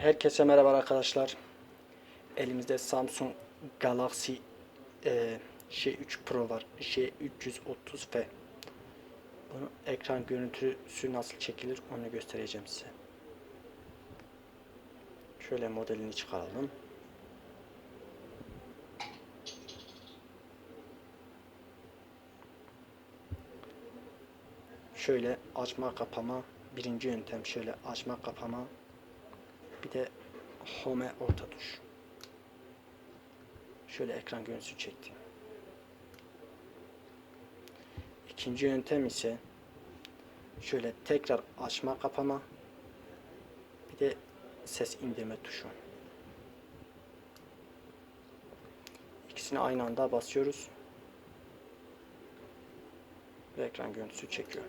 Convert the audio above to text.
Herkese merhaba arkadaşlar. Elimizde Samsung Galaxy e, J3 Pro var. J330F. Bunun ekran görüntüsü nasıl çekilir onu göstereceğim size. Şöyle modelini çıkaralım. Şöyle açma kapama birinci yöntem şöyle açma kapama de home orta tuş. Şöyle ekran görüntüsü çektim. İkinci yöntem ise şöyle tekrar açma kapama bir de ses indirme tuşu. İkisini aynı anda basıyoruz ve ekran görüntüsü çekiyor.